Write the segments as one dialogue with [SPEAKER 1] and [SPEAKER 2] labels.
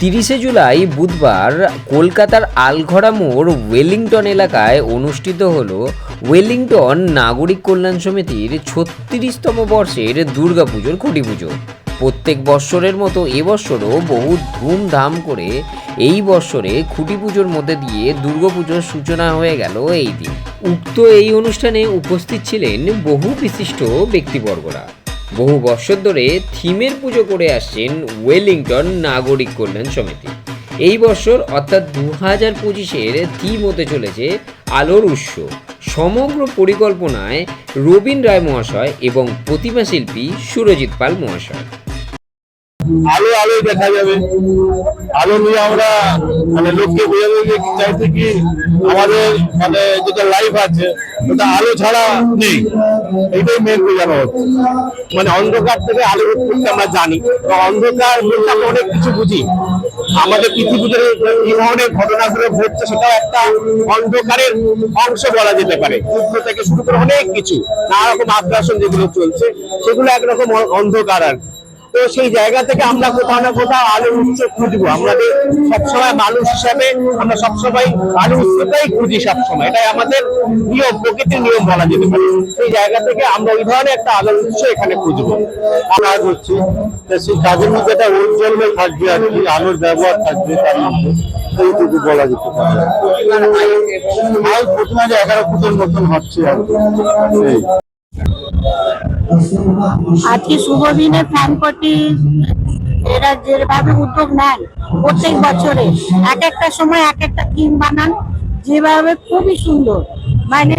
[SPEAKER 1] তিরিশে জুলাই বুধবার কলকাতার আলঘরা মোড় ওয়েলিংটন এলাকায় অনুষ্ঠিত হল ওয়েলিংটন নাগরিক কল্যাণ সমিতির ছত্রিশতম বর্ষের দুর্গাপুজোর খুঁটি পুজো প্রত্যেক বৎসরের মতো এবছরও বহু ধুমধাম করে এই বৎসরে খুঁটি পুজোর মধ্যে দিয়ে দুর্গাপুজোর সূচনা হয়ে গেল এই দিন। উক্ত এই অনুষ্ঠানে উপস্থিত ছিলেন বহু বিশিষ্ট ব্যক্তিবর্গরা। বহু বছর ধরে থিমের পুজো করে আসছেন ওয়েলিংটন নাগরিক কল্যাণ সমিতি। এই বছর অর্থাৎ দু হাজার পঁচিশের থিম হতে চলেছে আলোর উৎস। সমগ্র পরিকল্পনায় রবীন রায় মহাশয় এবং প্রতিমা শিল্পী সুরজিৎ পাল মহাশয়।
[SPEAKER 2] আলো আলোই দেখা যাবে। আলো নিয়ে আমরা মানে লোককে বোঝাতে যে চাইছি কি আমাদের মানে যেটা লাইফ আছে, ওটা আলো ছাড়া নেই। এইটাই মেন বোঝানো হচ্ছে মানে অন্ধকার থেকে আলো উৎপত্তি আমরা জানি। অন্ধকার বলতে আমরা অনেক কিছু বুঝি। আমাদের পৃথিবীতে এই ধরনের ঘটনাগুলো ঘটছে, সেটাও একটা অন্ধকারের অংশ বলা যেতে পারে। যুদ্ধ থেকে শুরু করে অনেক কিছু, নানা রকম আগ্রাসন যেগুলো চলছে, সেগুলো একরকম অন্ধকার আর। তো সেই জায়গা থেকে আমরা কোথাও না কোথাও আলোর উৎস খুঁজবো। আমাদের সবসময় মানুষ হিসাবে আমরা সবসময় আলোর উৎসটাই খুঁজি সবসময়। এটাই আমাদের নিয়ম, প্রকৃতির নিয়ম বলা যেতে পারে। সেই জায়গা থেকে আমরা ওই ধরনের একটা আলোর উৎস এখানে খুঁজবো। কাজ হচ্ছে তো সেই কাজের মধ্যে একটা উজ্জ্বলময় থাকবে আর কি, আলোর ব্যবহার থাকবে তার মধ্যে। এইটুকু বলা যেতে পারে। প্রথমে যে এগারো ফুটের মতন হচ্ছে আর কি।
[SPEAKER 3] আজকে শুভ দিনে ফ্যানকটি এরা যেভাবে উদ্যোগ নেন প্রত্যেক বছরে, এক একটা সময় এক একটা থিম বানান, যেভাবে খুবই সুন্দর। মানে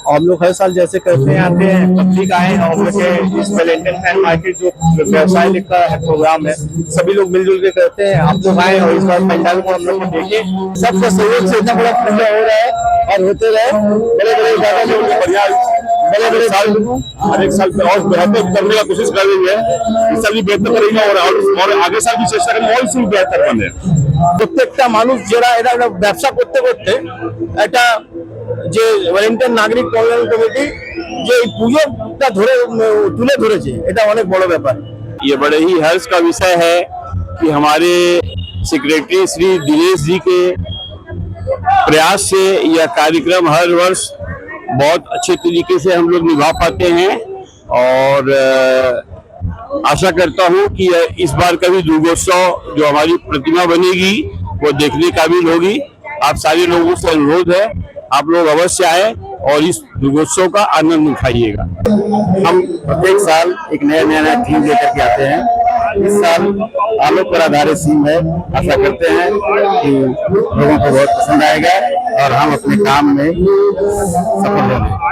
[SPEAKER 2] और हम लोग हर साल जैसे करते हैं आते हैं पब्लिक आए और हम लोग के इस वेलेंटन फैन मार्केट जो व्यवसाय का है प्रोग्राम है सभी लोग मिलजुल के करते हैं आप लोग आए और इस बार पंडाल को हम लोग को देखे सबका सहयोग से इतना बड़ा पूजा हो रहा है और होते रहे बड़े बड़े ज्यादा लोग बढ़िया बड़े बड़े साल हर एक साल पे और बेहतर करने का कोशिश कर रही है इस साल भी बेहतर करेगा और और और आगे साल भी चेष्टा करेंगे और इससे भी बेहतर बने প্রত্যেকটা মানুষ যারা এরা এরা ব্যবসা করতে করতে একটা যে ওয়েলিংটন নাগরিক কল্যাণ কমিটি যে এই পুজোটা ধরে উম, তুলে ধরেছে এটা অনেক বড় ব্যাপার
[SPEAKER 4] ये बड़े ही हर्ष का विषय है कि हमारे सेक्रेटरी श्री दिनेश जी के प्रयास से यह कार्यक्रम हर वर्ष बहुत अच्छे तरीके से हम लोग निभा पाते हैं और अ, आशा करता हूं कि यह इस बार का भी दुर्गोत्सव जो हमारी प्रतिमा बनेगी वो देखने काबिल होगी आप सारे लोगों से अनुरोध है आप लोग अवश्य आए और इस दुर्गोत्सव का आनंद उठाइएगा।
[SPEAKER 2] हम प्रत्येक साल एक नया नया नया थीम लेकर के आते हैं। इस साल आलोक पर आधारित थीम है। आशा करते हैं कि लोगों को बहुत पसंद आएगा और हम अपने काम में सफल होंगे।